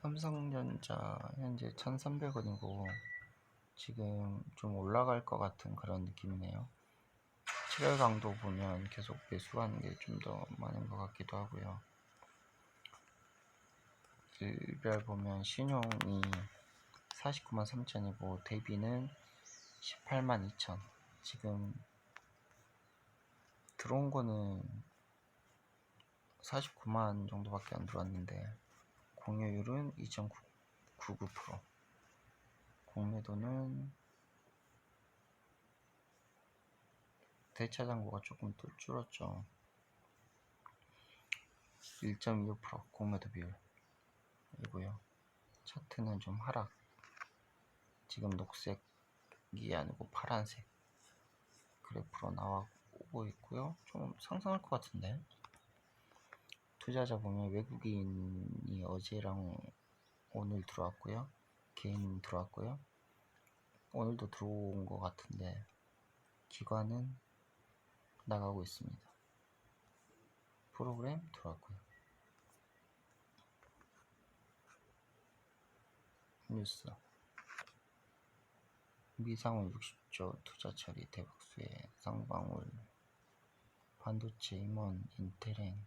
삼성전자 현재 1300원이고 지금 좀 올라갈 것 같은 그런 느낌이네요. 7월 강도 보면 계속 매수하는 게 좀 더 많은 것 같기도 하고요. 일별 보면 신용이 49만 3천이고 대비는 18만 2천. 지금 들어온 거는 49만 정도밖에 안 들어왔는데 공여율은 2.99%. 공매도는 대차장고가 조금 또 줄었죠. 1.25% 공매도 비율이고요. 차트는 좀 하락. 지금 녹색이 아니고 파란색 그래프로 나오고 있고요. 좀 상승할 것 같은데. 투자자 보면 외국인이 어제랑 오늘 들어왔고요. 개인 들어왔고요. 오늘도 들어온 것 같은데 기관은 나가고 있습니다. 프로그램 들어왔고요. 뉴스 미상원 60조 투자 처리 대박수의 쌍방울 반도체 임원 인텔행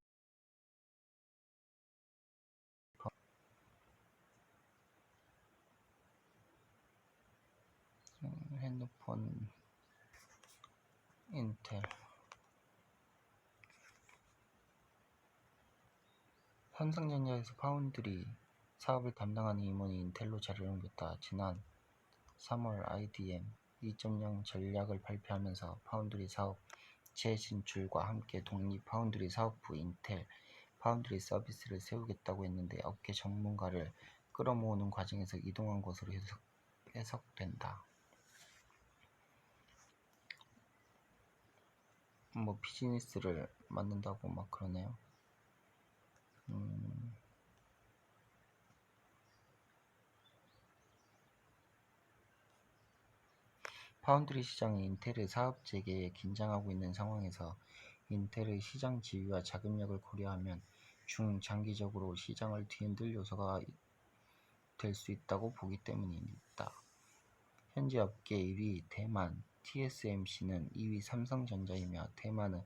핸드폰 인텔 삼성전자에서 파운드리 사업을 담당하는 임원이 인텔로 자리를 옮겼다. 지난 3월 IDM 2.0 전략을 발표하면서 파운드리 사업 재진출과 함께 독립 파운드리 사업부 인텔 파운드리 서비스를 세우겠다고 했는데 업계 전문가를 끌어모으는 과정에서 이동한 것으로 해석, 해석된다. 뭐 비즈니스를 만든다고 막 그러네요. 음, 파운드리 시장이 인텔의 사업 재개에 긴장하고 있는 상황에서 인텔의 시장 지위와 자금력을 고려하면 중장기적으로 시장을 뒤흔들 요소가 될 수 있다고 보기 때문이다. 현재 업계 1위 대만 TSMC는 2위 삼성전자이며 대만은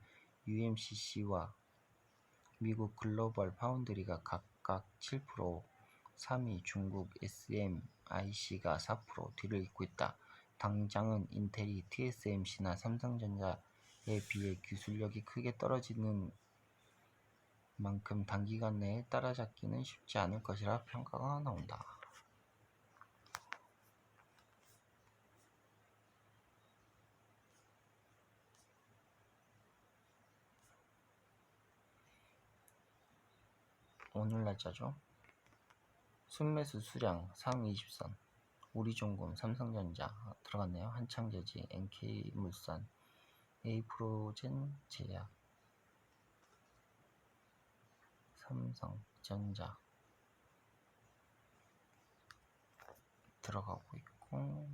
UMCC와 미국 글로벌 파운드리가 각각 7%, 3위 중국 SMIC가 4% 뒤를 잇고 있다. 당장은 인텔이 TSMC나 삼성전자에 비해 기술력이 크게 떨어지는 만큼 단기간 내에 따라잡기는 쉽지 않을 것이라 평가가 나온다. 오늘 날짜죠. 순매수 수량 상위 20선 우리종금 삼성전자 들어갔네요. 한창재지 NK물산 에이프로젠 제약 삼성전자 들어가고 있고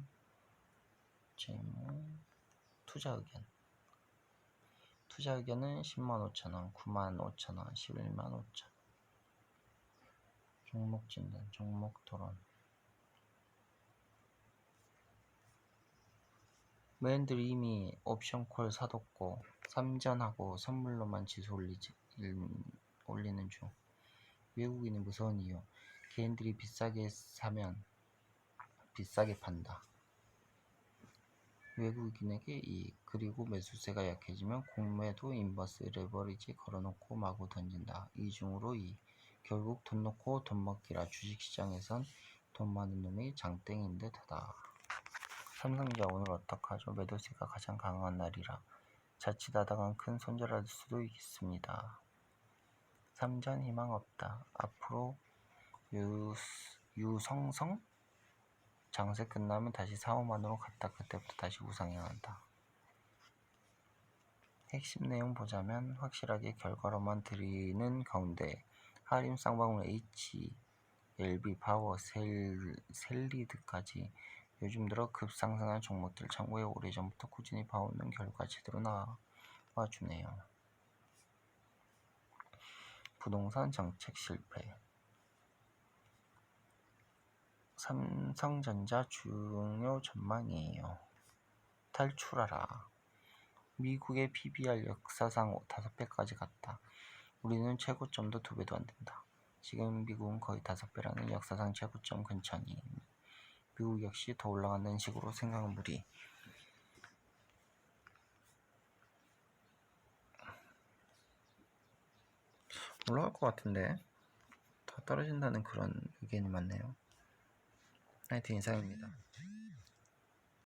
재무 투자 의견 투자 의견은 10만 5천원, 9만 5천원, 11만 5천 종목 진단, 종목 토론. 매인들 이미 옵션 콜 사뒀고 3전하고 선물로만 지수 올리지, 일, 올리는 중. 외국인이 무서운 이유. 개인들이 비싸게 사면 비싸게 판다. 외국인에게 이익 그리고 매수세가 약해지면 공매도 인버스 레버리지 걸어놓고 마구 던진다. 이중으로 이익 결국 돈 놓고 돈 먹기라 주식시장에선 돈 많은 놈이 장땡인 듯 하다. 삼성전자 오늘 어떡하죠? 매도세가 가장 강한 날이라 자칫하다간 큰 손절할 수도 있습니다. 삼전 희망 없다. 앞으로 유, 유성성 장세 끝나면 다시 4, 5만으로 갔다 그때부터 다시 우상향한다. 핵심 내용 보자면 확실하게 결과로만 드리는 가운데 하림 쌍방울 H, LB 파워, 셀, 셀리드까지 요즘 들어 급상승한 종목들 참고에 오래전부터 꾸준히 봐오는 결과 제대로 나와주네요. 부동산 정책 실패 삼성전자 중요 전망이에요. 탈출하라. 미국의 PBR 역사상 5배까지 갔다. 우리는 최고점도 2배도 안 된다. 지금 미국은 거의 5배라는 역사상 최고점 근처니 미국 역시 더 올라가는 식으로 생각은 무리. 올라갈 것 같은데 더 떨어진다는 그런 의견이 많네요. 하여튼 이상입니다.